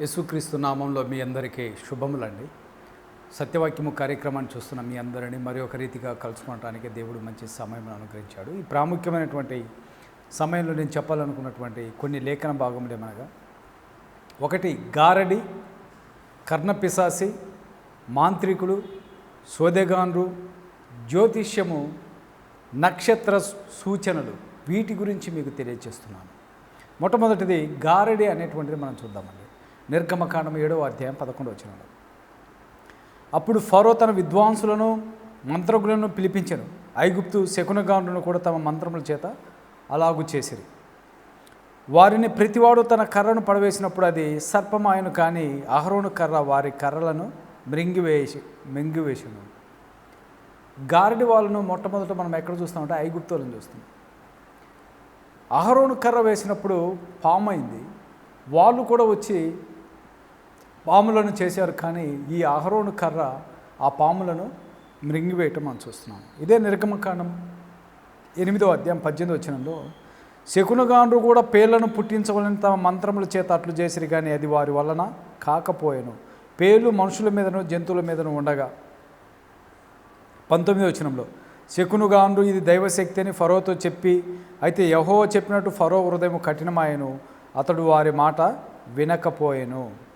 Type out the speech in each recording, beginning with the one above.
యేసుక్రీస్తు నామంలో మీ అందరికీ శుభములండి. సత్యవాక్యము కార్యక్రమాన్ని చూస్తున్న మీ అందరినీ మరి ఒక రీతిగా కలుసుకోవడానికి దేవుడు మంచి సమయం అనుగ్రహించాడు. ఈ ప్రాముఖ్యమైనటువంటి సమయంలో నేను చెప్పాలనుకున్నటువంటి కొన్ని లేఖన భాగములు ఏమనగా ఒకటి గారడి కర్ణపిశాసి మాంత్రికుడు సోదెగాన్రు జ్యోతిష్యము నక్షత్ర సూచనలు వీటి గురించి మీకు తెలియజేస్తున్నాను మొట్టమొదటిది గారడి అనేటువంటిది మనం చూద్దామండి. నిర్గమకాండం ఏడవ అధ్యాయం పదకొండు వచ్చినాడు అప్పుడు ఫరో తన విద్వాంసులను మంత్రకులను పిలిపించను. ఐగుప్తు శకునగాండును కూడా తమ మంత్రముల చేత అలాగు చేసిరి. వారిని ప్రతివాడు తన కర్రను పడవేసినప్పుడు అది సర్పమాయను కానీ అహరోను కర్ర వారి కర్రలను మృంగివేసి మింగివేసను. గారడి వాళ్ళను మొట్టమొదట మనం ఎక్కడ చూస్తామంటే ఐగుప్తులను చూస్తాం. అహరోను కర్ర వేసినప్పుడు పాము అయింది. వాళ్ళు కూడా వచ్చి పాములను చేశారు కానీ ఈ అహరోను కర్ర ఆ పాములను మృంగివేయటం మనం చూస్తున్నాం. ఇదే నిర్గమకాండం ఎనిమిదో అధ్యాయం పద్దెనిమిది వచ్చినంలో శకునగాండ్రు కూడా పేర్లను పుట్టించవలని తమ మంత్రముల చేత అట్లు చేసిరి కానీ అది వారి వలన కాకపోయాను. పేర్లు మనుషుల మీదను జంతువుల మీదను ఉండగా. పంతొమ్మిది వచనంలో శకునుగాండ్రు ఇది దైవశక్తి అని ఫరోతో చెప్పి అయితే యహో చెప్పినట్టు ఫరో హృదయం కఠినమాయను అతడు వారి మాట వినకపోయెను.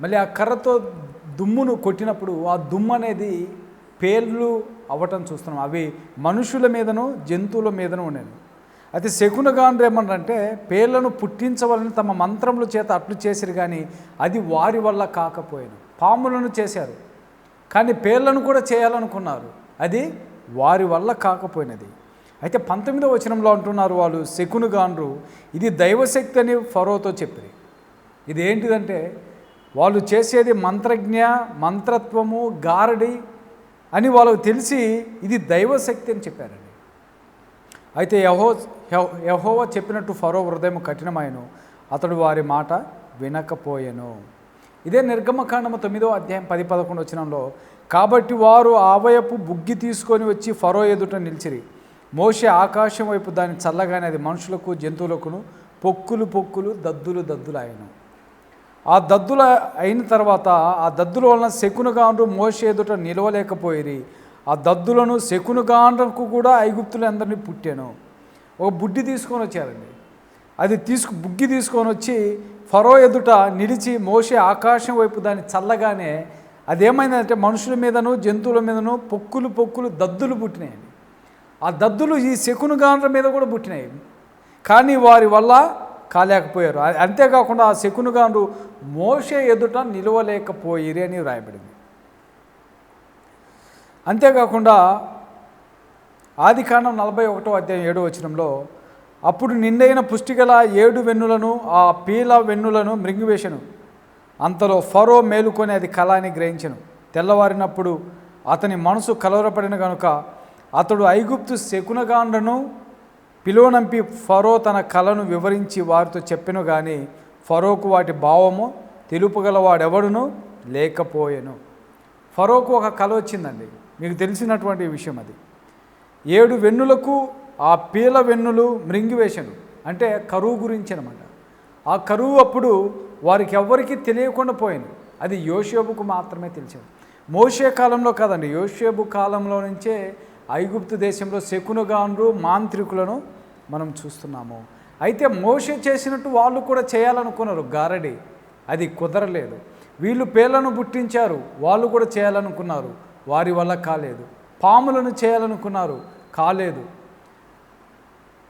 మళ్ళీ ఆ కర్రతో దుమ్మును కొట్టినప్పుడు ఆ దుమ్ము అనేది పేర్లు అవ్వటం చూస్తున్నాం. అవి మనుషుల మీదను జంతువుల మీదను ఉండేది అయితే శకునగాండ్రు ఏమన్నారంటే పేర్లను పుట్టించవలని తమ మంత్రముల చేత అట్లు చేసిరు కానీ అది వారి వల్ల కాకపోయాను పాములను చేశారు కానీ పేర్లను కూడా చేయాలనుకున్నారు. అది వారి వల్ల కాకపోయినది. అయితే పంతొమ్మిదవ వచనంలో అంటున్నారు వాళ్ళు శకునుగాండ్రు ఇది దైవశక్తి అని ఫరోతో చెప్పిరి. ఇది ఏంటిదంటే వాళ్ళు చేసేది మంత్రజ్ఞ మంత్రత్వము గారడి అని వాళ్ళకు తెలిసి ఇది దైవశక్తి అని చెప్పారండి. అయితే యహో యహోవ చెప్పినట్టు ఫరో హృదయం కఠినమాయను అతడు వారి మాట వినకపోయెను. ఇదే నిర్గమకాండము తొమ్మిదో అధ్యాయం పది పదకొండు వచ్చినంలో కాబట్టి వారు ఆవయపు బుగ్గి తీసుకొని వచ్చి ఫరో ఎదుట నిలిచిరి. మోసే ఆకాశం వైపు దాన్ని చల్లగానే అది మనుషులకు జంతువులకును పొక్కులు పొక్కులు దద్దులు దద్దులు ఆయను ఆ దద్దుల అయిన తర్వాత ఆ దద్దుల వలన శకునుగాండ్రు మోసేదుట ఎదుట ఆ దద్దులను శకునుగాండ్రకు కూడా ఐగుప్తులు అందరినీ పుట్టాను. ఒక బుడ్డి తీసుకొని వచ్చారండి. అది తీసుకు బుగ్గి తీసుకొని వచ్చి ఫరో ఎదుట నిలిచి మోసే ఆకాశం వైపు దాన్ని చల్లగానే అదేమైందంటే మనుషుల మీదను జంతువుల మీదను పొక్కులు పొక్కులు దద్దులు పుట్టినాయండి. ఆ దద్దులు ఈ శకునుగాండ్ర మీద కూడా పుట్టినాయి. కానీ వారి వల్ల కాలేకపోయారు. అంతేకాకుండా ఆ శకునుగాను మోసే ఎదుట నిలవలేకపోయిరి అని వ్రాయబడింది. అంతేకాకుండా ఆది కాండం నలభై ఒకటో అధ్యాయం ఏడో వచనంలో అప్పుడు నిండైన పుష్టిగల ఏడు వెన్నులను ఆ పీల వెన్నులను మృంగివేశను. అంతలో ఫరో మేలుకొని అది కళ అని గ్రహించను. తెల్లవారినప్పుడు అతని మనసు కలవరపడిన గనుక అతడు ఐగుప్తు శకునగాండ్రను పిలువనంపి ఫరో తన కళను వివరించి వారితో చెప్పెను కానీ ఫరోకు వాటి భావము తెలుపుగలవాడెవడును లేకపోయెను. ఫరోకు ఒక కళ వచ్చిందండి. మీకు తెలిసినటువంటి విషయం అది. ఏడు వెన్నులకు ఆ పీల వెన్నులు మృంగివేశను. అంటే కరువు గురించి అనమాట ఆ కరువు అప్పుడు వారికి ఎవ్వరికీ తెలియకుండా పోయింది అది యోషేబుకు మాత్రమే తెలిసింది. మోషే కాలంలో కాదండి. యోషేబు కాలంలో నుంచే ఐగుప్తు దేశంలో శకునుగాండ్రు మాంత్రికులను మనం చూస్తున్నాము. అయితే మోషే చేసినట్టు వాళ్ళు కూడా చేయాలనుకున్నారు. గారడి అది కుదరలేదు. వీళ్ళు పేర్లను పుట్టించారు. వాళ్ళు కూడా చేయాలనుకున్నారు. వారి వల్ల కాలేదు. పాములను చేయాలనుకున్నారు. కాలేదు.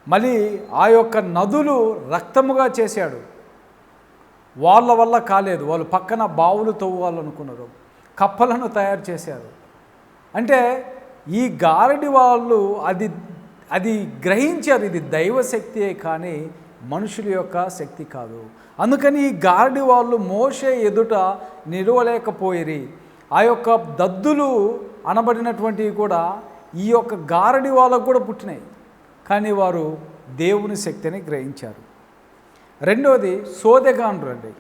మళ్ళీ ఆ యొక్క నదులు రక్తముగా చేశాడు. వాళ్ళ వల్ల కాలేదు. వాళ్ళు పక్కన బావులు తవ్వాలనుకున్నారు. కప్పలను తయారు చేశారు. అంటే ఈ గారడి వాళ్ళు అది అది గ్రహించారు ఇది దైవశక్తియే కానీ మనుషుల యొక్క శక్తి కాదు. అందుకని ఈ గారడి వాళ్ళు మోసే ఎదుట నిలవలేకపోయిరి. ఆ యొక్క దద్దులు అనబడినటువంటివి కూడా ఈ యొక్క గారడి వాళ్ళకు కూడా పుట్టినాయి. కానీ వారు దేవుని శక్తిని గ్రహించారు. రెండవది సోదెగాండ్రు అండి.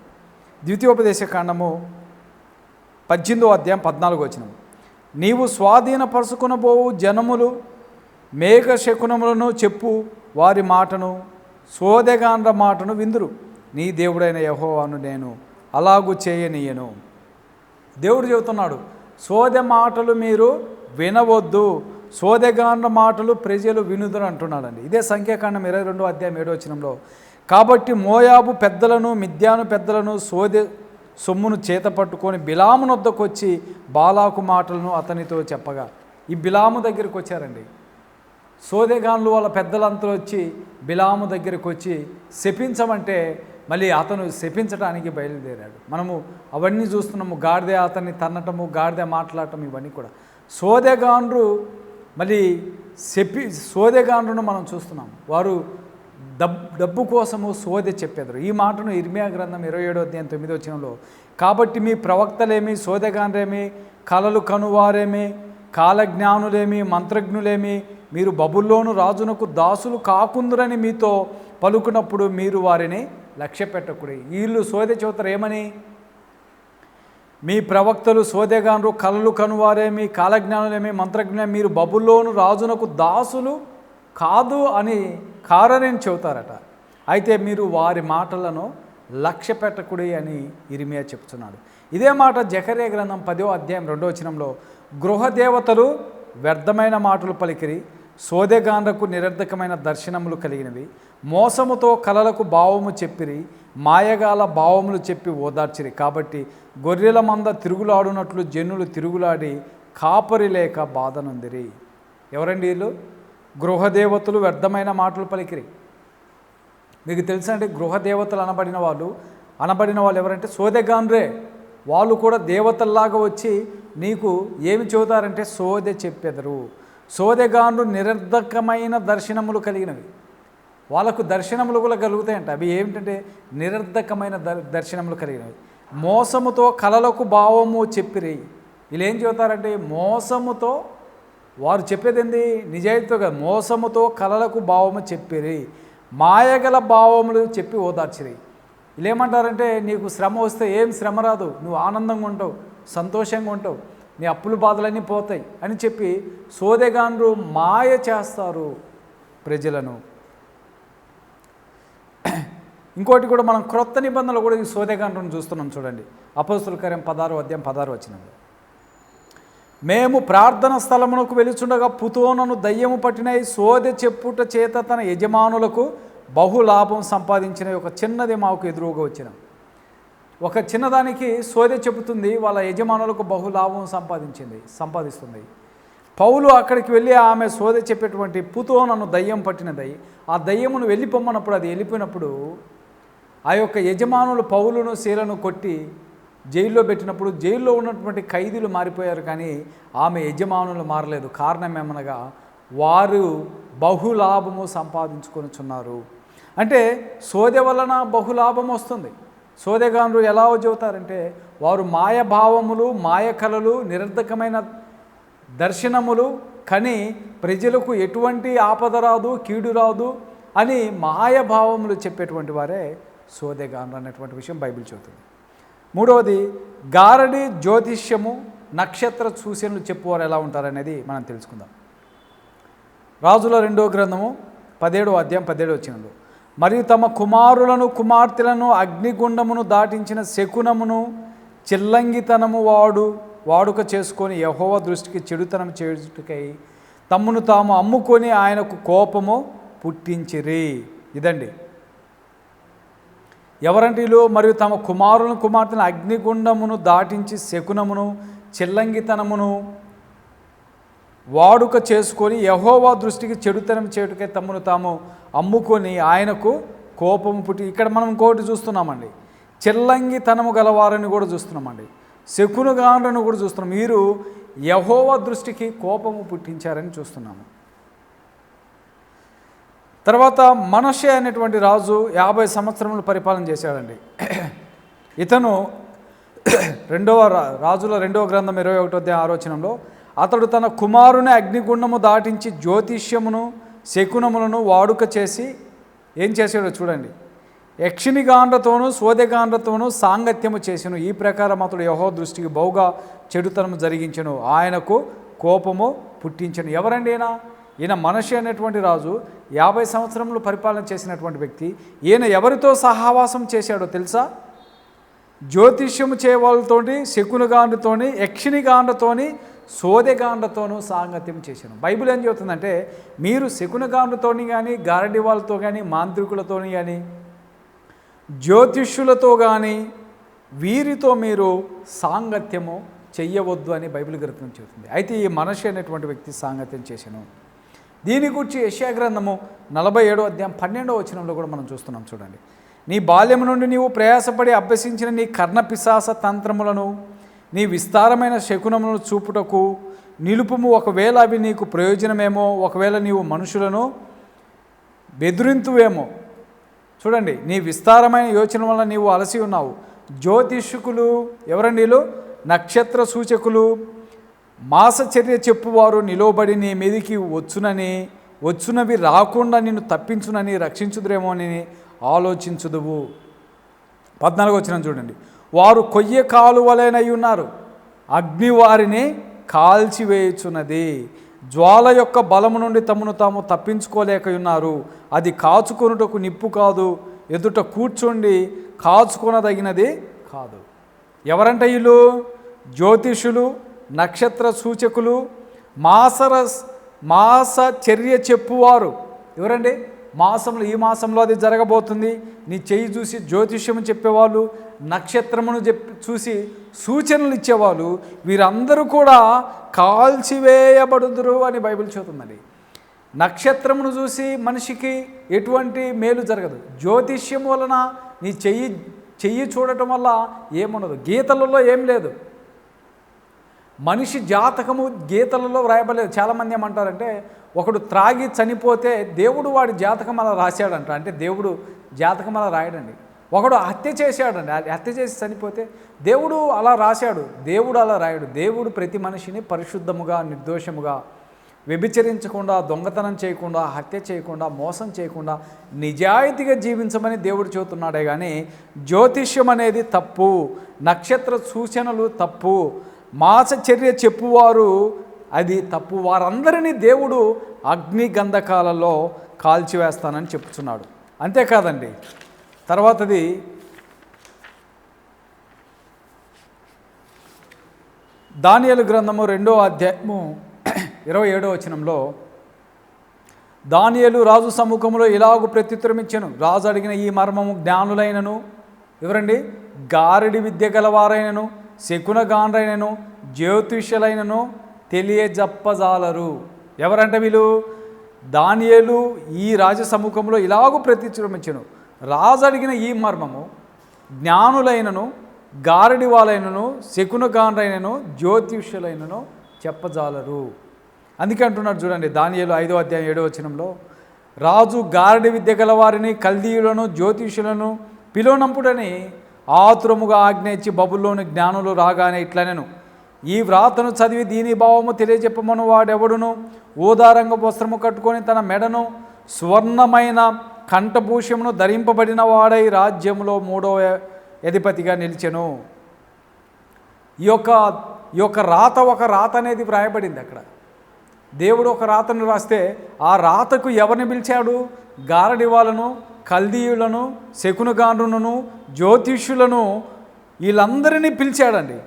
ద్వితీయోపదేశ కాండము పద్దెనిమిదో అధ్యాయం పద్నాలుగు వచనం. నీవు స్వాధీనపరుచుకునబోవు జనములు మేఘ శకునములను చెప్పు వారి మాటను సోదెగాండ్ర మాటను విందురు. నీ దేవుడైన యహోవాను నేను అలాగూ చేయనీయను. దేవుడు చెబుతున్నాడు సోదె మాటలు మీరు వినవద్దు సోదెగాండ్ర మాటలు ప్రజలు వినుదురు అంటున్నాడండి. ఇదే సంఖ్యాకాండం ఇరవై రెండో అధ్యాయం ఏడో వచనంలో. కాబట్టి మోయాబు పెద్దలను మిద్యాను పెద్దలను సోదె సొమ్మును చేత పట్టుకొని బిలామునొద్దకు వచ్చి బాలాకు మాటలను అతనితో చెప్పగా ఈ బిలాము దగ్గరికి వచ్చారండి. సోదెగాన్లు వాళ్ళ పెద్దలంతా వచ్చి బిలాము దగ్గరికి వచ్చి శపించమంటే మళ్ళీ అతను శపించడానికి బయలుదేరాడు. మనము అవన్నీ చూస్తున్నాము గాడిద అతన్ని తన్నటము గాడిద మాట్లాడటం ఇవన్నీ కూడా. సోదెగాండ్రు మళ్ళీ శపి సోదెగాండ్రును మనం చూస్తున్నాం వారు డబ్ డబ్బు కోసము సోదె చెప్పేదారు. ఈ మాటను ఇర్మియా గ్రంథం ఇరవై ఏడో అధ్యాయం తొమ్మిదో వచ్చినంలో కాబట్టి మీ ప్రవక్తలేమి సోదెగాండ్రేమి కలలు కనువారేమి కాలజ్ఞానులేమి మంత్రజ్ఞులేమి మీరు బబుల్లోను రాజునకు దాసులు కాకుందురని మీతో పలుకున్నప్పుడు మీరు వారిని లక్ష్య పెట్టకూడదు వీళ్ళు సోదె చెబుతారు ఏమని? మీ ప్రవక్తలు సోదెగాన్రు కలలు కనువారేమి కాలజ్ఞానులేమి మంత్రజ్ఞానం మీరు బబుల్లోను రాజునకు దాసులు కాదు అని కారని చెబుతారట. అయితే మీరు వారి మాటలను లక్ష్య పెట్టకుడి అని ఇరిమియా చెప్తున్నాడు ఇదే మాట జకర్య గ్రంథం పదో అధ్యాయం రెండో వచనంలో గృహదేవతలు వ్యర్థమైన మాటలు పలికిరి సోదెగాండ్రకు నిరర్ధకమైన దర్శనములు కలిగినవి. మోసముతో కలలకు భావము చెప్పిరి మాయగాల భావములు చెప్పి ఓదార్చిరి. కాబట్టి గొర్రెల మంద తిరుగులాడునట్లు జనులు తిరుగులాడి కాపరి లేక బాధనుందిరి ఎవరండి వీళ్ళు? గృహదేవతలు వ్యర్థమైన మాటలు పలికిరి. మీకు తెలుసా అండి గృహదేవతలు అనబడిన వాళ్ళు అనబడిన వాళ్ళు ఎవరంటే సోదెగాన్రే వాళ్ళు కూడా దేవతల్లాగా వచ్చి నీకు ఏమి చెబుతారంటే సోదె చెప్పెదరు. సోదెగాండ్రు నిరర్ధకమైన దర్శనములు కలిగినవి. వాళ్ళకు దర్శనములు కూడా కలుగుతాయంట. అవి ఏమిటంటే నిరర్ధకమైన దర్ దర్శనములు కలిగినవి. మోసముతో కలలకు భావము చెప్పిరి. వీళ్ళు ఏం చెబుతారంటే మోసముతో వారు చెప్పేది ఏంది నిజాయితీతో మోసముతో కలలకు భావము చెప్పిరి. మాయగల భావములు చెప్పి ఓదార్చిరి. వీళ్ళు ఏమంటారంటే నీకు శ్రమ వస్తే ఏం శ్రమ రాదు. నువ్వు ఆనందంగా ఉంటావు సంతోషంగా ఉంటావు. నీ అప్పుల బాధలన్నీ పోతాయి అని చెప్పి సోదెగాన్లు మాయ చేస్తారు ప్రజలను. ఇంకోటి కూడా మనం క్రొత్త నిబంధనలు కూడా ఈ సోదెగాండ్రుని చూస్తున్నాం చూడండి. అపస్తుల కార్యం పదారు అధ్యాయం పదారు వచ్చినందు మేము ప్రార్థన స్థలమునకు వెలుచుండగా పుతోనను దయ్యము పట్టినై సోదె చెప్పుట చేత తన యజమానులకు బహు లాభం సంపాదించిన ఒక చిన్నది మాకు ఎదురుగా వచ్చినాం. ఒక చిన్నదానికి సోదె చెబుతుంది వాళ్ళ యజమానులకు బహు లాభం సంపాదించింది సంపాదిస్తుంది. పౌలు అక్కడికి వెళ్ళి ఆమె సోదె చెప్పేటువంటి పుతోనను దయ్యం పట్టినదై. ఆ దయ్యమును వెళ్ళిపోమ్మన్నప్పుడు అది వెళ్ళిపోయినప్పుడు ఆ యొక్క యజమానులు పౌలును శీలను కొట్టి జైల్లో పెట్టినప్పుడు జైల్లో ఉన్నటువంటి ఖైదీలు మారిపోయారు కానీ ఆమె యజమానులు మారలేదు. కారణం ఏమనగా వారు బహులాభము సంపాదించుకొనుచున్నారు. అంటే సోదె వలన బహులాభం వస్తుంది. సోదెగానులు ఎలా చెబుతారంటే వారు మాయభావములు మాయకళలు నిరర్ధకమైన దర్శనములు కని ప్రజలకు ఎటువంటి ఆపద రాదు కీడు రాదు అని మాయభావములు చెప్పేటువంటి వారే సోదెగాను అనేటువంటి విషయం బైబిల్ చెబుతుంది. మూడవది గారడి జ్యోతిష్యము నక్షత్ర సూచనలు చెప్పువారు ఎలా ఉంటారనేది మనం తెలుసుకుందాం. రాజుల రెండో గ్రంథము పదిహేడో అధ్యాయం పదిహేడు వచ్చినప్పుడు మరియు తమ కుమారులను కుమార్తెలను అగ్నిగుండమును దాటించిన శకునమును చిల్లంగితనము వాడు వాడుక చేసుకొని యహోవ దృష్టికి చెడుతనం చేయుటకై తమ్మును తాము అమ్ముకొని ఆయనకు కోపము పుట్టించిరి. ఇదండి. ఎవరంటే మరియు తమ కుమారులను కుమార్తెను అగ్నిగుండమును దాటించి శకునమును చిల్లంగితనమును వాడుక చేసుకొని యహోవా దృష్టికి చెడుతనం చేయుటకే తమ్మును తాము అమ్ముకొని ఆయనకు కోపం పుట్టి ఇక్కడ మనం ఇంకోటి చూస్తున్నామండి. చిల్లంగితనము గలవారని కూడా చూస్తున్నామండి. శకునుగానులను కూడా చూస్తున్నాం. మీరు యహోవా దృష్టికి కోపము పుట్టించారని చూస్తున్నాము. తర్వాత మనషే అనేటువంటి రాజు యాభై సంవత్సరములు పరిపాలన చేశాడండి. ఇతను రెండవ రా- రాజుల రెండవ గ్రంథం ఇరవై ఒకటో అధ్యాయ ఆలోచనలో అతడు తన కుమారుని అగ్నిగుండము దాటించి జ్యోతిష్యమును శకునములను వాడుక చేసి ఏం చేశాడో చూడండి. యక్షిణిగాండ్రతోనూ సోదెగాండ్రతోనూ సాంగత్యము చేసెను. ఈ ప్రకారం అతడు యహో దృష్టికి బహుగా చెడుతనము జరిగించను. ఆయనకు కోపము పుట్టించను. ఎవరండి ఈయన? ఈయన మనిషి అనేటువంటి రాజు యాభై సంవత్సరములు పరిపాలన చేసినటువంటి వ్యక్తి. ఈయన ఎవరితో సహవాసం చేశాడో తెలుసా? జ్యోతిష్యము చేయవాళ్ళతోటి శకునిగాండ్రతోని యక్షిణిగాండ్రతోని సోదెగాండతోనూ సాంగత్యం చేశాను. బైబిల్ ఏం చెబుతుందంటే మీరు శకునగాండతోని కానీ గారడి వాళ్ళతో కానీ మాంత్రికులతోని కానీ జ్యోతిష్యులతో కానీ వీరితో మీరు సాంగత్యము చెయ్యవద్దు అని బైబిల్ గ్రంథం చెబుతుంది. అయితే ఈ మనిషి అనేటువంటి వ్యక్తి సాంగత్యం చేశాను. దీని గురించి యశా గ్రంథము నలభై ఏడో అధ్యాయం పన్నెండో వచనంలో కూడా మనం చూస్తున్నాం చూడండి. నీ బాల్యం నుండి నీవు ప్రయాసపడి అభ్యసించిన నీ కర్ణ పిశాస తంత్రములను నీ విస్తారమైన శకునములను చూపుటకు నిలుపుము. ఒకవేళ అవి నీకు ప్రయోజనమేమో ఒకవేళ నీవు మనుషులను బెదిరింతువేమో. చూడండి నీ విస్తారమైన యోచన వల్ల నీవు అలసి ఉన్నావు. జ్యోతిష్కులు ఎవరండి వీళ్ళు? నక్షత్ర సూచకులు. మాసచర్య చెప్పువారు నిలవబడి నీ మీదికి వచ్చునని వచ్చునవి రాకుండా నిన్ను తప్పించునని రక్షించుదురేమో అని ఆలోచించుదువు. పద్నాలుగు వచ్చిన చూడండి. వారు కొయ్య కాలువలైనై ఉన్నారు. అగ్ని వారిని కాల్చివేయుచున్నది. జ్వాల యొక్క బలము నుండి తమను తాము తప్పించుకోలేకయున్నారు. అది కాచుకొనుటకు నిప్పు కాదు ఎదుట కూర్చుండి కాచుకొనదగినది కాదు. ఎవరంట వీళ్ళు? జ్యోతిషులు నక్షత్ర సూచకులు మాసర మాస చర్య చెప్పువారు. ఎవరండి? మాసంలో ఈ మాసంలో అది జరగబోతుంది. నీ చెయ్యి చూసి జ్యోతిష్యం చెప్పేవాళ్ళు నక్షత్రమును చెప్పి చూసి సూచనలు ఇచ్చేవాళ్ళు వీరందరూ కూడా కాల్చివేయబడుదురు అని బైబిల్ చెబుతుందండి. నక్షత్రమును చూసి మనిషికి ఎటువంటి మేలు జరగదు. జ్యోతిష్యం వలన నీ చెయ్యి చెయ్యి చూడటం వల్ల ఏముండదు. గీతలలో ఏం లేదు. మనిషి జాతకము గీతలలో వ్రాయబడలేదు. చాలామంది ఏమంటారంటే ఒకడు త్రాగి చనిపోతే దేవుడు వాడి జాతకం అలా రాశాడంట. అంటే దేవుడు జాతకం అలా రాయడండి. ఒకడు హత్య చేశాడండి. హత్య చేసి చనిపోతే దేవుడు అలా రాశాడు. దేవుడు అలా రాయడు. దేవుడు ప్రతి మనిషిని పరిశుద్ధముగా నిర్దోషముగా వ్యభిచరించకుండా దొంగతనం చేయకుండా హత్య చేయకుండా మోసం చేయకుండా నిజాయితీగా జీవించమని దేవుడు చెబుతున్నాడే కానీ జ్యోతిష్యం అనేది తప్పు. నక్షత్ర సూచనలు తప్పు. మాసచర్య చెప్పువారు అది తప్పు. వారందరినీ దేవుడు అగ్ని గంధకాలలో కాల్చివేస్తానని చెప్తున్నాడు అంతేకాదండి. తర్వాతది దానియలు గ్రంథము రెండో అధ్యాయము ఇరవై ఏడో వచనంలో దానియలు రాజు సముఖంలో ఇలాగు ప్రత్యుత్తరమిచ్చాను. రాజు అడిగిన ఈ మర్మము జ్ఞానులైనను ఎవరండి గారడి విద్య గలవారైనను శకునగాండ్రైనను జ్యోతిష్యులైనను తెలియజప్పజాలరు. ఎవరంటే వీళ్ళు? దానియేలు ఈ రాజ సముఖంలో ఇలాగూ ప్రత్యుత్తరమిచ్చాను రాజు అడిగిన ఈ మర్మము జ్ఞానులైనను గారడి వాళ్ళైనను శకునగాండ్రైనను జ్యోతిష్యులైనను చెప్పజాలరు. అందుకే అంటున్నారు చూడండి దానియేలు ఐదో అధ్యాయం ఏడో వచనంలో రాజు గారడి విద్య గలవారిని కల్దీయులను జ్యోతిషులను పిలువనంపుడని ఆతురముగా ఆజ్ఞ ఇచ్చి బబుల్లోని జ్ఞానులు రాగానే ఇట్లనెను ఈ వ్రాతను చదివి దీని భావము తెలియజెప్పమను వాడెవడును? ఊదారంగ వస్త్రము కట్టుకొని తన మెడను స్వర్ణమైన కంఠభూషమును ధరింపబడిన వాడై రాజ్యంలో మూడో అధిపతిగా నిలిచెను. ఈ యొక్క ఈ యొక్క రాత ఒక రాత అనేది వ్రాయబడింది అక్కడ. దేవుడు ఒక రాతను రాస్తే ఆ రాతకు ఎవరిని పిలిచాడు? గారడి వాళ్ళను కల్దీయులను శకునుగాండ్రులను జ్యోతిష్యులను వీళ్ళందరినీ పిలిచాడండి.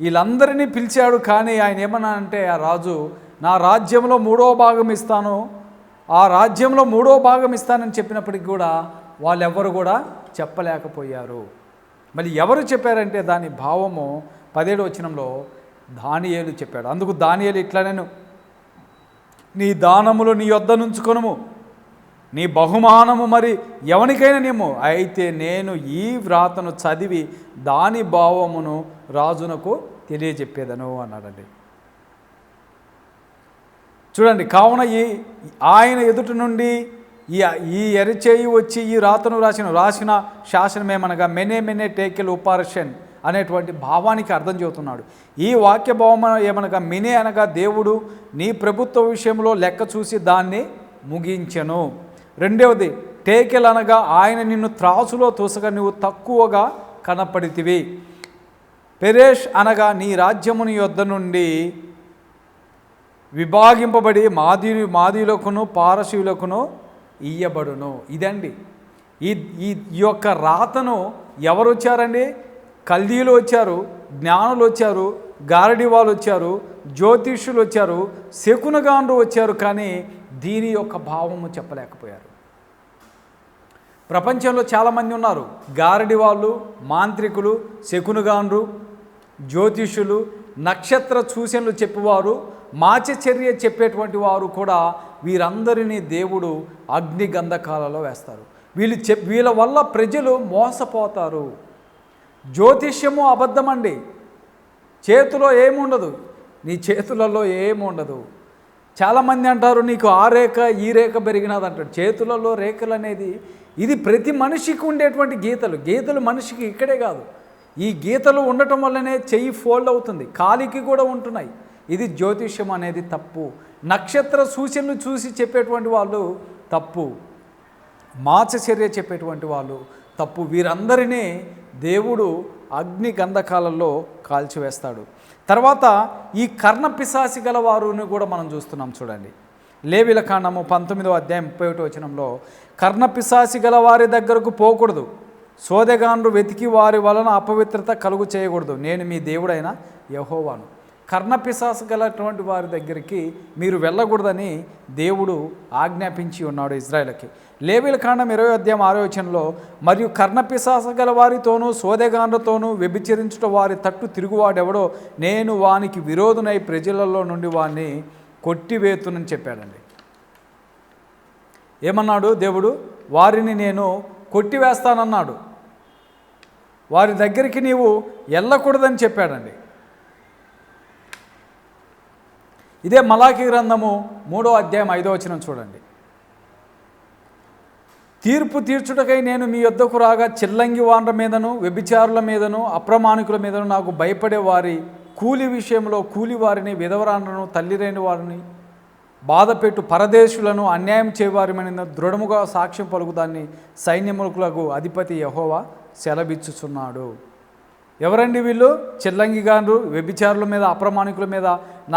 వీళ్ళందరినీ పిలిచాడు కానీ ఆయన ఏమన్నా అంటే ఆ రాజు నా రాజ్యంలో మూడో భాగం ఇస్తాను. ఆ రాజ్యంలో మూడో భాగం ఇస్తానని చెప్పినప్పటికి కూడా వాళ్ళెవ్వరు కూడా చెప్పలేకపోయారు. మళ్ళీ ఎవరు చెప్పారంటే దాని భావము పదేడు వచనంలో దానియేలు చెప్పాడు. అందుకు దానియేలు ఇట్లా నేను నీ దానములు నీ యొద్ద నుంచుకొనుము నీ బహుమానము మరి ఎవనికైనా నేమో అయితే నేను ఈ వ్రాతను చదివి దాని భావమును రాజునకు తెలియజెప్పేదను అన్నాడండి. చూడండి కావున ఈ ఆయన ఎదుటి నుండి ఈ ఈ ఎరిచేయి వచ్చి ఈ రాతను రాసిన రాసిన శాసనం ఏమనగా మెనే మెనే టేకెల్ ఉపార్షన్ అనేటువంటి భావానికి అర్థం చెబుతున్నాడు. ఈ వాక్య భావం ఏమనగా మినే అనగా దేవుడు నీ ప్రభుత్వ విషయంలో లెక్క చూసి దాన్ని ముగించెను. రెండవది టేకెల్ అనగా ఆయన నిన్ను త్రాసులో తోసగా నువ్వు తక్కువగా కనపడితివి. పెరేష్ అనగా నీ రాజ్యముని యొద్ద నుండి విభాగింపబడి మాది మాదీయులకును పారసీయులకును ఇయ్యబడును. ఇదండి. ఈ ఈ ఈ యొక్క రాతను ఎవరు వచ్చారండి కల్దీలు వచ్చారు జ్ఞానులు వచ్చారు గారడి వాళ్ళు వచ్చారు జ్యోతిష్యులు వచ్చారు శకునగాండ్రు వచ్చారు కానీ దీని యొక్క భావము చెప్పలేకపోయారు. ప్రపంచంలో చాలామంది ఉన్నారు. గారడి వాళ్ళు మాంత్రికులు శకునుగాండ్రు జ్యోతిషులు నక్షత్ర సూచనలు చెప్పేవారు మాచచర్య చెప్పేటువంటి వారు కూడా వీరందరినీ దేవుడు అగ్ని గంధకాలలో వేస్తారు. వీళ్ళు చెప్ వీళ్ళ వల్ల ప్రజలు మోసపోతారు. జ్యోతిష్యము అబద్ధమండి. చేతిలో ఏముండదు. నీ చేతులలో ఏముండదు. చాలామంది అంటారు నీకు ఆ రేఖ ఈ రేఖ పెరిగినది అంటాడు. చేతులలో రేఖలు అనేది ఇది ప్రతి మనిషికి ఉండేటువంటి గీతలు. గీతలు మనిషికి ఇక్కడే కాదు. ఈ గీతలు ఉండటం వల్లనే చెయ్యి ఫోల్డ్ అవుతుంది. కాలికి కూడా ఉంటున్నాయి. ఇది జ్యోతిష్యం అనేది తప్పు. నక్షత్ర సూచనలు చూసి చెప్పేటువంటి వాళ్ళు తప్పు. మాచచర్య చెప్పేటువంటి వాళ్ళు తప్పు. వీరందరినీ దేవుడు అగ్ని గంధకాలలో కాల్చివేస్తాడు. తర్వాత ఈ కర్ణ పిశాసి గల వారుని కూడా మనం చూస్తున్నాం చూడండి. లేవిల కాండము పంతొమ్మిదో అధ్యాయం ముప్పై ఒకటి వచనంలో కర్ణ పిశాసి గల వారి దగ్గరకు పోకూడదు. సోదెగాండ్రు వెతికి వారి వలన అపవిత్రత కలుగు చేయకూడదు. నేను మీ దేవుడైన యహోవాను. కర్ణపిశాసు గలటువంటి వారి దగ్గరికి మీరు వెళ్ళకూడదని దేవుడు ఆజ్ఞాపించి ఉన్నాడు ఇజ్రాయెల్కి. లేవిల కాండం ఇరవై అధ్యాయం ఆలోచనలో మరియు కర్ణపిశాస గల వారితోనూ సోదెగాండ్రతోనూ వ్యభిచరించుట వారి తట్టు తిరుగువాడెవడో నేను వానికి విరోధునై ప్రజలలో నుండి వాడిని కొట్టివేతునని చెప్పాడండి. ఏమన్నాడు దేవుడు? వారిని నేను కొట్టివేస్తానన్నాడు. వారి దగ్గరికి నీవు వెళ్ళకూడదని చెప్పాడండి. ఇదే మలాఖీ గ్రంథము మూడో అధ్యాయం ఐదో వచనం చూడండి. తీర్పు తీర్చుటకై నేను మీ యొద్దకు రాగా చిల్లంగి వాండ్ర మీదను వ్యభిచారుల మీదను అప్రమాణికుల మీదను నాకు భయపడే వారి కూలి విషయంలో కూలి వారిని విధవరాండ్రను తల్లిరైన వారిని బాధపెట్టు పరదేశులను అన్యాయం చేయవారిమని దృఢముగా సాక్ష్యం పలుకుదాన్ని సైన్యములకు అధిపతి యహోవా సెలవిచ్చుచున్నాడు. ఎవరండి వీళ్ళు? చిల్లంగి గారు వ్యభిచారుల మీద అప్రమాణికుల మీద.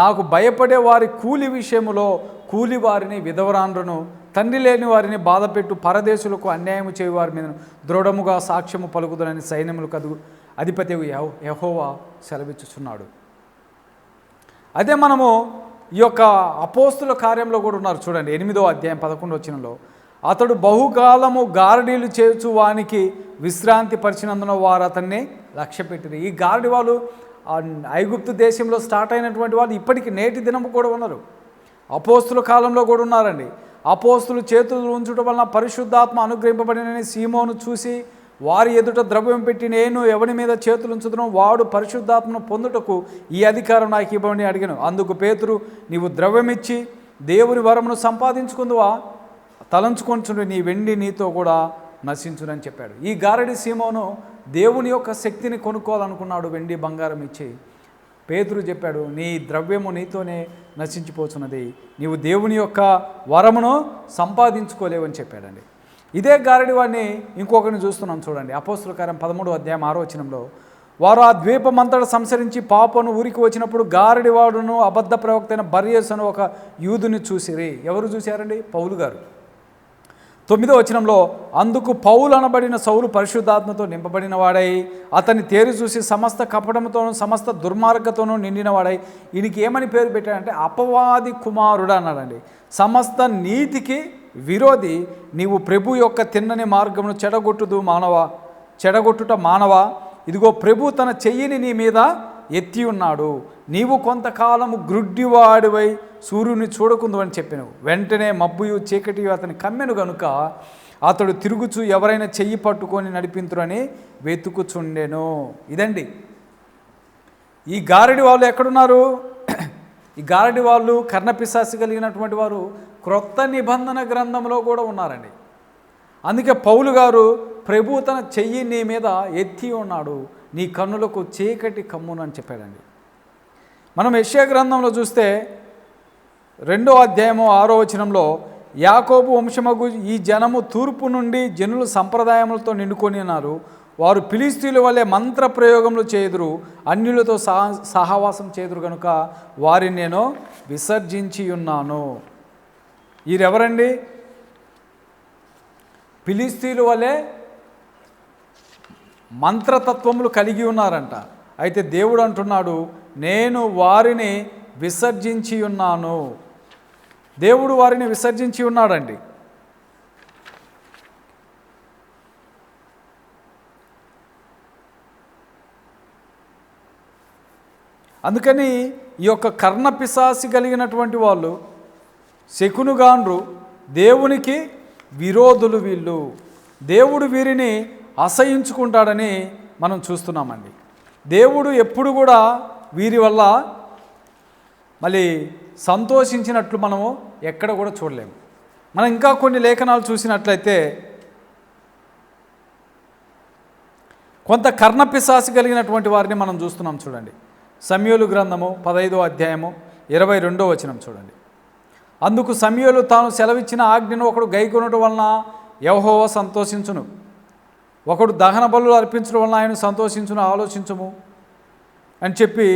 నాకు భయపడే వారి కూలి విషయములో కూలి వారిని విధవరాన్లను తండ్రి లేని వారిని బాధపెట్టు పరదేశులకు అన్యాయము చేయవారి మీద దృఢముగా సాక్ష్యము పలుకుదనని సైన్యములు కదుగు అధిపతి యహోవా సెలవిచ్చుచున్నాడు. అదే మనము ఈ యొక్క అపోస్తుల కార్యంలో కూడా ఉన్నారు. చూడండి ఎనిమిదో అధ్యాయం పదకొండు వచ్చినలో అతడు బహుకాలము గారడీలు చేర్చు వానికి విశ్రాంతి పరిచినందున వారు అతన్ని లక్ష్య పెట్టిరు ఈ గారడి వాళ్ళు ఐగుప్తు దేశంలో స్టార్ట్ అయినటువంటి వాళ్ళు ఇప్పటికి నేటి దినము కూడా ఉన్నారు. అపోస్తుల కాలంలో కూడా ఉన్నారండి. అపోస్తులు చేతులు ఉంచడం వలన పరిశుద్ధాత్మ అనుగ్రహింపబడినని సీమోను చూసి వారి ఎదుట ద్రవ్యం పెట్టి నేను ఎవరి మీద చేతులు ఉంచుతునో వాడు పరిశుద్ధాత్మను పొందుటకు ఈ అధికారం నాకు ఇవ్వమని అడిగాను. అందుకు పేతురు నీవు ద్రవ్యం ఇచ్చి దేవుని వరమును సంపాదించుకుందువా? తలంచుకొంచుడు నీ వెండి నీతో కూడా నశించునని చెప్పాడు. ఈ గారడి సీమోను దేవుని యొక్క శక్తిని కొనుక్కోవాలనుకున్నాడు వెండి బంగారం ఇచ్చి. పేతురు చెప్పాడు నీ ద్రవ్యము నీతోనే నశించిపోతున్నది నీవు దేవుని యొక్క వరమును సంపాదించుకోలేవని చెప్పాడండి. ఇదే గారడి వాడిని ఇంకొకరిని చూస్తున్నాం చూడండి. అపోస్తులకారం పదమూడు అధ్యాయం ఆరోచనంలో వారు ఆ ద్వీపమంతట సంసరించి పాపను ఊరికి వచ్చినప్పుడు గారడి వాడును అబద్ధ ప్రవక్త అయిన బర్యస్ అని ఒక యూదుని చూసిరి. ఎవరు చూశారండి? పౌలు గారు. తొమ్మిదో వచనంలో అందుకు పౌలు అనబడిన సౌలు పరిశుద్ధాత్మతో నింపబడిన వాడై అతన్ని తేరి చూసి సమస్త కపటముతోనూ సమస్త దుర్మార్గతోనూ నిండినవాడై ఈయనకి ఏమని పేరు పెట్టాడంటే అపవాది కుమారుడు అన్నాడండి. సమస్త నీతికి విరోధి నీవు ప్రభు యొక్క తిన్నని మార్గమును చెడగొట్టుదు మానవ చెడగొట్టుట మానవ? ఇదిగో ప్రభు తన చెయ్యిని నీ మీద ఎత్తి ఉన్నాడు. నీవు కొంతకాలము గ్రుడ్డివాడివై సూర్యుని చూడకుందు అని చెప్పాను వెంటనే మబ్బుయు చీకటి అతని కమ్మెను గనుక అతడు తిరుగుచు ఎవరైనా చెయ్యి పట్టుకొని నడిపింతురని వెతుకుచుండెను. ఇదండి. ఈ గారడి వాళ్ళు ఎక్కడున్నారు? ఈ గారడి వాళ్ళు కర్ణపిశాసి కలిగినటువంటి వారు క్రొత్త నిబంధన గ్రంథంలో కూడా ఉన్నారండి. అందుకే పౌలు గారు ప్రభు తన చెయ్యి నీ మీద ఎత్తి ఉన్నాడు. నీ కన్నులకు చీకటి కమ్మును అని చెప్పాడండి. మనం యశ్యా గ్రంథంలో చూస్తే రెండో అధ్యాయము ఆరో వచనంలో యాకోబు వంశమగు ఈ జనము తూర్పు నుండి జనులు సంప్రదాయములతో నిండుకొని ఉన్నారు. వారు పిలిస్తీల వల్లే మంత్ర ప్రయోగములు చేదురు అన్యులతో సహ సహవాసం చేదురు కనుక వారిని నేను విసర్జించి ఉన్నాను. వీరెవరండి ఫిలిస్తీన్ల వల్లే మంత్రతత్వములు కలిగి ఉన్నారంట. అయితే దేవుడు అంటున్నాడు నేను వారిని విసర్జించి ఉన్నాను. దేవుడు వారిని విసర్జించి ఉన్నాడండి. అందుకని ఈ యొక్క కర్ణ పిశాసి కలిగినటువంటి వాళ్ళు శకునుగాండ్రు దేవునికి విరోధులు వీళ్ళు. దేవుడు వీరిని అసహించుకుంటాడని మనం చూస్తున్నామండి. దేవుడు ఎప్పుడు కూడా వీరి వల్ల మళ్ళీ సంతోషించినట్లు మనము ఎక్కడ కూడా చూడలేము మనం ఇంకా కొన్ని లేఖనాలు చూసినట్లయితే కొంత కర్ణపిశాసి కలిగినటువంటి వారిని మనం చూస్తున్నాం చూడండి. సమయోలు గ్రంథము పదైదో అధ్యాయము ఇరవై రెండో వచనం చూడండి. అందుకు సమయోలు తాను సెలవిచ్చిన ఆజ్ఞను ఒకడు గైకొనటం వలన యవహోవ సంతోషించును. ఒకడు దహన బలు అర్పించడం వలన ఆయన సంతోషించును ఆలోచించము అని చెప్పి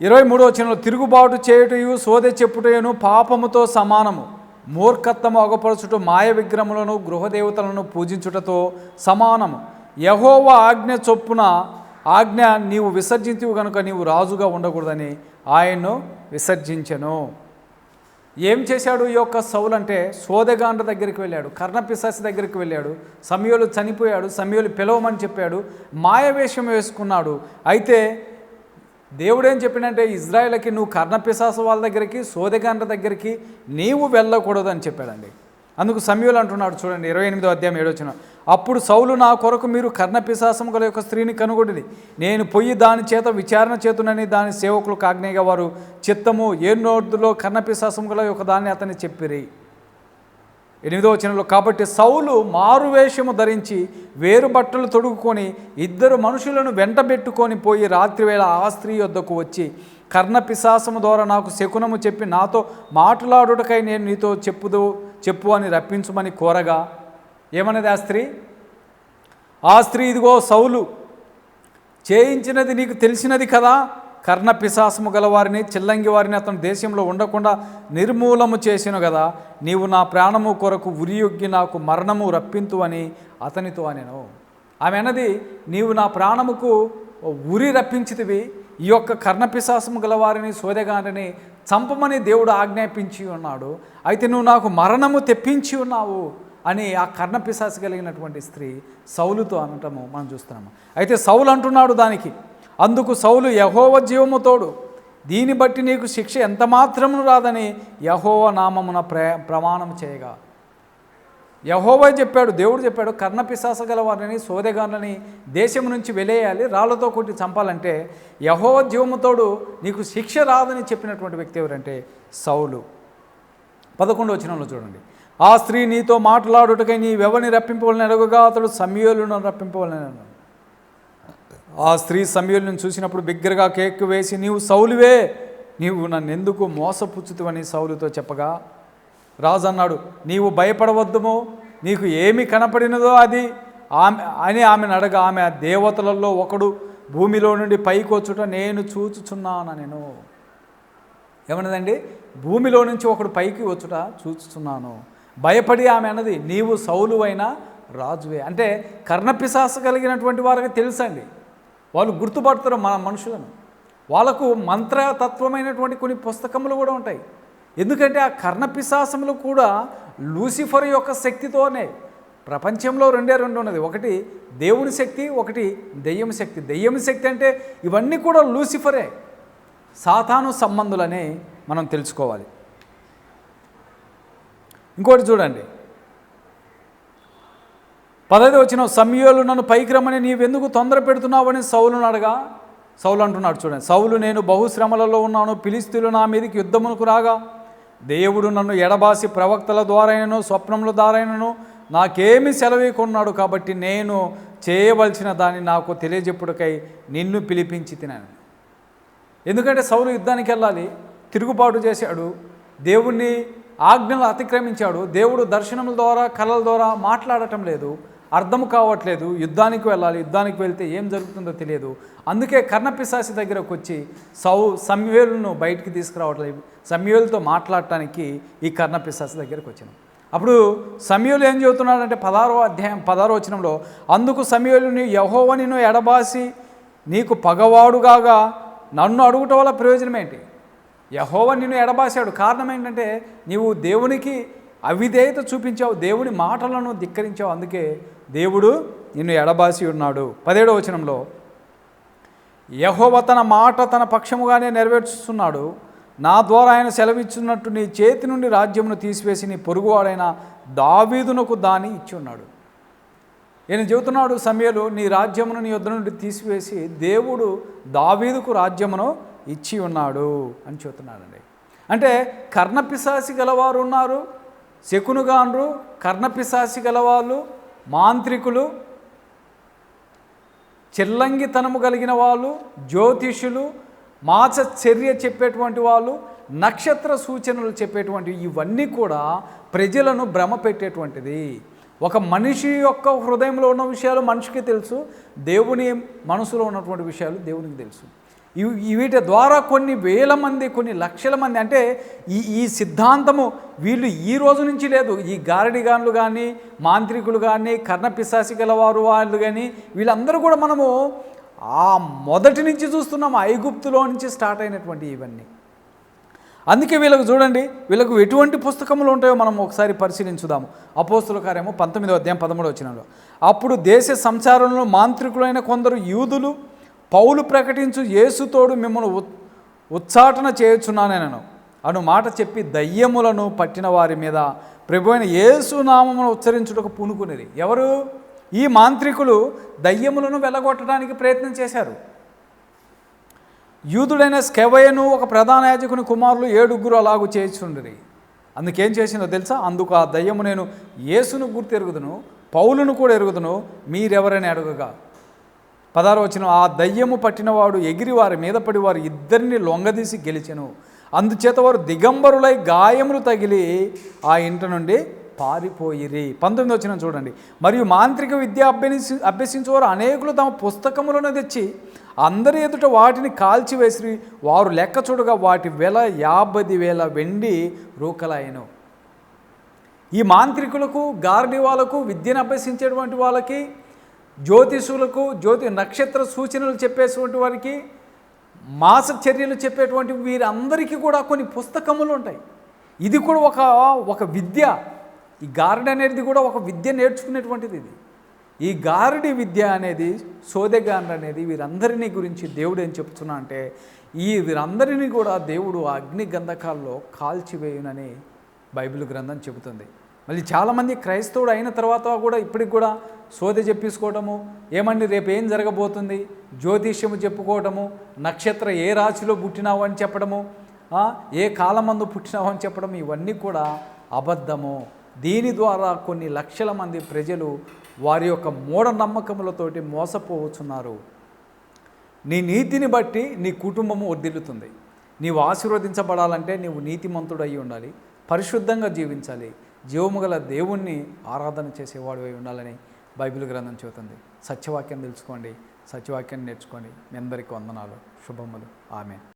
ఇరవై మూడో చిన్నలో తిరుగుబాటు చేయుటయు సోదె చెప్పుటయును పాపముతో సమానము. మూర్ఖత్వము అగపరచుట మాయ విగ్రహములను గృహదేవతలను పూజించుటతో సమానము. యహోవ ఆజ్ఞ చొప్పున ఆజ్ఞ నీవు విసర్జించవు కనుక నీవు రాజుగా ఉండకూడదని ఆయన్ను విసర్జించెను. ఏం చేశాడు ఈ యొక్క సౌలు అంటే సోదగాండ్ర దగ్గరికి వెళ్ళాడు కర్ణపిశాసి దగ్గరికి వెళ్ళాడు సమయోలు చనిపోయాడు సమయోలు పిలవమని చెప్పాడు మాయవేషం వేసుకున్నాడు. అయితే దేవుడేం చెప్పినంటే ఇజ్రాయెల్కి నువ్వు కర్ణపిశాసు వాళ్ళ దగ్గరికి సోదగాండ్ర దగ్గరికి నీవు వెళ్ళకూడదు అని చెప్పాడండి. అందుకు సమయంలో అంటున్నాడు చూడండి ఇరవై ఎనిమిదో అధ్యాయం ఏడొచ్చిన అప్పుడు సౌలు నా కొరకు మీరు కర్ణపిశాసం గల యొక్క స్త్రీని కనుగొడిది నేను పొయ్యి దాని చేత విచారణ చేతునని దాని సేవకులకు ఆజ్ఞగా వారు చిత్తము ఏ నోర్దులో కర్ణపిశాసం గల యొక్క దాన్ని అతన్ని చెప్పిరి. ఎనిమిదో వచనంలో కాబట్టి సౌలు మారువేషము ధరించి వేరు బట్టలు తొడుగుకొని ఇద్దరు మనుషులను వెంటబెట్టుకొని పోయి రాత్రివేళ ఆ స్త్రీ వద్దకు వచ్చి కర్ణ పిశాసము ద్వారా నాకు శకునము చెప్పి నాతో మాట్లాడుటకై నేను నీతో చెప్పుదు చెప్పు అని రప్పించుమని కోరగా ఏమన్నది ఆ స్త్రీ? ఆ స్త్రీ ఇదిగో సౌలు చేయించినది నీకు తెలిసినది కదా? కర్ణ పిశాసము గలవారిని చిల్లంగి వారిని అతని దేశంలో ఉండకుండా నిర్మూలము చేసిన కదా? నీవు నా ప్రాణము కొరకు ఉరియొగ్గి నాకు మరణము రప్పింతు అని అతనితో అనెను. ఆమె అన్నది నీవు నా ప్రాణముకు ఉరి రప్పించితివి ఈ యొక్క కర్ణపిశాసము గలవారిని సోదెగారిని చంపమని దేవుడు ఆజ్ఞాపించి ఉన్నాడు. అయితే నువ్వు నాకు మరణము తెప్పించి ఉన్నావు అని ఆ కర్ణపిశాసి కలిగినటువంటి స్త్రీ సౌలుతో అనటము మనం చూస్తున్నాము. అయితే సౌలు అంటున్నాడు దానికి అందుకు సౌలు యహోవ జీవము తోడు. దీన్ని బట్టి నీకు శిక్ష ఎంత మాత్రము రాదని యహోవ నామమున ప్ర ప్రమాణం చేయగా యహోవా చెప్పాడు దేవుడు చెప్పాడు కర్ణపిశాస గల వారిని సోదెగాళ్ళని దేశం నుంచి వెలేయాలి రాళ్ళతో కొట్టి చంపాలంటే యహోవ జీవముతోడు నీకు శిక్ష రాదని చెప్పినటువంటి వ్యక్తి ఎవరంటే సౌలు. పదకొండు వచనంలో చూడండి. ఆ స్త్రీ నీతో మాట్లాడుటకై నీ ఎవరిని రప్పింపవలని అడుగుగా అతడు సమయోలును రప్పింపవలని అడుగు ఆ స్త్రీ సమయోలను చూసినప్పుడు బిగ్గరగా కేక్ వేసి నీవు సౌలువే నీవు నన్ను ఎందుకు మోసపుచ్చుతువని సౌలుతో చెప్పగా రాజు అన్నాడు నీవు భయపడవద్దుము నీకు ఏమి కనపడినదో అది. ఆమె అని ఆమెను అడగ ఆమె దేవతలలో ఒకడు భూమిలో నుండి పైకి వచ్చుట నేను చూచుచున్నాను నేను. ఏమన్నదండి? భూమిలో నుంచి ఒకడు పైకి వచ్చుట చూచుచున్నాను. భయపడి ఆమె అన్నది నీవు సౌలువైన రాజువే. అంటే కర్ణపిశాస కలిగినటువంటి వారికి తెలుసండి. వాళ్ళు గుర్తుపడతారు మన మనుషులను. వాళ్ళకు మంత్రతత్వమైనటువంటి కొన్ని పుస్తకములు కూడా ఉంటాయి. ఎందుకంటే ఆ కర్ణపిశాసములు కూడా లూసిఫర్ యొక్క శక్తితోనే ప్రపంచంలో రెండే రెండు ఉన్నది. ఒకటి దేవుని శక్తి ఒకటి దెయ్యం శక్తి. దెయ్యం శక్తి అంటే ఇవన్నీ కూడా లూసిఫరే. సాతాను సంబంధులని మనం తెలుసుకోవాలి. ఇంకోటి చూడండి. పదవి వచ్చిన సమయలు నన్ను పైకి రమ్మని నీవెందుకు తొందర పెడుతున్నావని సౌలును అడగా. సౌలు అంటున్నాడు చూడండి. సౌలు నేను బహుశ్రమలలో ఉన్నాను పిలిస్తీలు నా మీదకి యుద్ధమునకు రాగా. దేవుడు నన్ను ఎడబాసి ప్రవక్తల ద్వారాయనను స్వప్నముల ద్వారాయనను నాకేమి సెలవీకున్నాడు కాబట్టి నేను చేయవలసిన దాన్ని నాకు తెలియజెప్పుడుకై నిన్ను పిలిపించి తినాను. ఎందుకంటే సౌలు యుద్ధానికి వెళ్ళాలి తిరుగుబాటు చేశాడు దేవుణ్ణి ఆజ్ఞలు అతిక్రమించాడు దేవుడు దర్శనముల ద్వారా కళల ద్వారా మాట్లాడటం లేదు అర్థం కావట్లేదు యుద్ధానికి వెళ్ళాలి యుద్ధానికి వెళ్తే ఏం జరుగుతుందో తెలియదు. అందుకే కర్ణపిశాసి దగ్గరకు వచ్చి సౌ సమవేలును బయటికి తీసుకురావట్లేదు సమవేలుతో మాట్లాడటానికి ఈ కర్ణపిశాసి దగ్గరకు వచ్చినాం. అప్పుడు సమయులు ఏం చెబుతున్నాడంటే పదారో అధ్యాయం పదారో వచనంలో అందుకు సమయులుని యహోవ నిన్ను ఎడబాసి నీకు పగవాడుగాగా నన్ను అడుగుట వల్ల ప్రయోజనం ఏంటి? యహోవ నిన్ను ఎడబాసాడు. కారణం ఏంటంటే నీవు దేవునికి అవిధేయత చూపించావు దేవుని మాటలను ధిక్కరించావు అందుకే దేవుడు నిన్ను ఎడబాసి ఉన్నాడు. పదేడో వచనంలో యహోవ తన మాట తన పక్షముగానే నెరవేర్చుతున్నాడు నా ద్వారా ఆయన సెలవిచ్చున్నట్టు నీ చేతి నుండి రాజ్యమును తీసివేసి నీ పొరుగువాడైన దావీదునకు దాని ఇచ్చి ఉన్నాడు ఈయన చెబుతున్నాడు సమయలు నీ రాజ్యమును నీ యొద్ద నుండి తీసివేసి దేవుడు దావీదుకు రాజ్యమును ఇచ్చి ఉన్నాడు అని చెబుతున్నాడండి. అంటే కర్ణపిశాసి గలవారు ఉన్నారు శకునుగాన్రు కర్ణపిశాసి గలవాళ్ళు మాంత్రికులు చిల్లంగితనము కలిగిన వాళ్ళు జ్యోతిషులు మాస చర్య చెప్పేటువంటి వాళ్ళు నక్షత్ర సూచనలు చెప్పేటువంటి ఇవన్నీ కూడా ప్రజలను భ్రమ పెట్టేటువంటిది. ఒక మనిషి యొక్క హృదయంలో ఉన్న విషయాలు మనిషికి తెలుసు దేవుని మనసులో ఉన్నటువంటి విషయాలు దేవునికి తెలుసు. ఇవి- వీటి ద్వారా కొన్ని వేల మంది కొన్ని లక్షల మంది అంటే ఈ ఈ సిద్ధాంతము వీళ్ళు ఈ రోజు నుంచి లేదు. ఈ గారడిగాన్లు కానీ మాంత్రికులు కానీ కర్ణపిశాసి గలవారు వాళ్ళు కానీ వీళ్ళందరూ కూడా మనము ఆ మొదటి నుంచి చూస్తున్నాం ఐగుప్తులో నుంచి స్టార్ట్ అయినటువంటి ఇవన్నీ. అందుకే వీళ్ళకు చూడండి వీళ్ళకు ఎటువంటి పుస్తకములు ఉంటాయో మనం ఒకసారి పరిశీలించుదాము. అపోస్తుల కార్యము పంతొమ్మిదో అధ్యాయం పదమూడు వచ్చినంలో అప్పుడు దేశ సంచారంలో మాంత్రికులైన కొందరు యూదులు పౌలు ప్రకటించు యేసుతోడు మిమ్మల్ని ఉత్ ఉచ్చాటన నేను అను మాట చెప్పి దయ్యములను పట్టిన వారి మీద ప్రభు అయిన యేసు నామమును ఉచ్చరించుటకు పూనుకునేది. ఎవరు? ఈ మాంత్రికులు దయ్యములను వెళ్ళగొట్టడానికి ప్రయత్నం చేశారు. యూదుడైన స్కెవయను ఒక ప్రధాన యాజకుని కుమారులు ఏడుగురు అలాగు చేస్తుండ్రి అందుకేం చేసిందో తెలుసా? అందుకు ఆ దయ్యము నేను యేసును గుర్తు ఎరుగుదును పౌలును కూడా ఎరుగుదును మీరెవరని అడుగగా. పదారు వచ్చిన ఆ దయ్యము పట్టినవాడు ఎగిరి వారి మీద పడి వారు ఇద్దరిని లొంగదీసి గెలిచెను. అందుచేత వారు దిగంబరులై గాయములు తగిలి ఆ ఇంటి నుండి పారిపోయిరి. పంతొమ్మిది వచ్చిన చూడండి. మరియు మాంత్రిక విద్య అభ్యసి అభ్యసించేవారు అనేకులు తమ పుస్తకములను తెచ్చి అందరి ఎదుట వాటిని కాల్చివేసి వారు లెక్క చూడగా వాటి వెల యాభై వేల వెండి రూకలాయను ఈ మాంత్రికులకు గార్డి వాళ్ళకు విద్యను అభ్యసించేటువంటి వాళ్ళకి జ్యోతిషులకు జ్యోతి నక్షత్ర సూచనలు చెప్పేటువంటి వారికి మాస చర్యలు చెప్పేటువంటి వీరందరికీ కూడా కొన్ని పుస్తకములు ఉంటాయి. ఇది కూడా ఒక ఒక విద్య. ఈ గారడి అనేది కూడా ఒక విద్య నేర్చుకునేటువంటిది ఇది. ఈ గారడి విద్య అనేది సోదెగాండ అనేది వీరందరినీ గురించి దేవుడు ఏం చెప్తున్నా అంటే ఈ వీరందరినీ కూడా దేవుడు అగ్ని గంధకాల్లో కాల్చివేయునని బైబిల్ గ్రంథం చెబుతుంది. మళ్ళీ చాలామంది క్రైస్తవుడు అయిన తర్వాత కూడా ఇప్పటికి కూడా సోదె చెప్పేసుకోవటము ఏమండి రేపు ఏం జరగబోతుంది? జ్యోతిష్యము చెప్పుకోవటము నక్షత్ర ఏ రాశిలో పుట్టినావు అని చెప్పడము ఏ కాలమందు పుట్టినావు అని చెప్పడం ఇవన్నీ కూడా అబద్ధము. దీని ద్వారా కొన్ని లక్షల మంది ప్రజలు వారి యొక్క మూఢనమ్మకములతోటి మోసపోవచ్చున్నారు. నీ నీతిని బట్టి నీ కుటుంబము వర్ధిల్లుతుంది నీవు ఆశీర్వదించబడాలంటే నీవు నీతిమంతుడు అయి ఉండాలి. పరిశుద్ధంగా జీవించాలి. జీవము గల దేవుణ్ణి ఆరాధన చేసేవాడు అయి ఉండాలని బైబిల్ గ్రంథం చెబుతుంది. సత్యవాక్యం తెలుసుకోండి. సత్యవాక్యాన్ని నేర్చుకోండి. మీ అందరికీ వందనాలు. శుభములు. ఆమె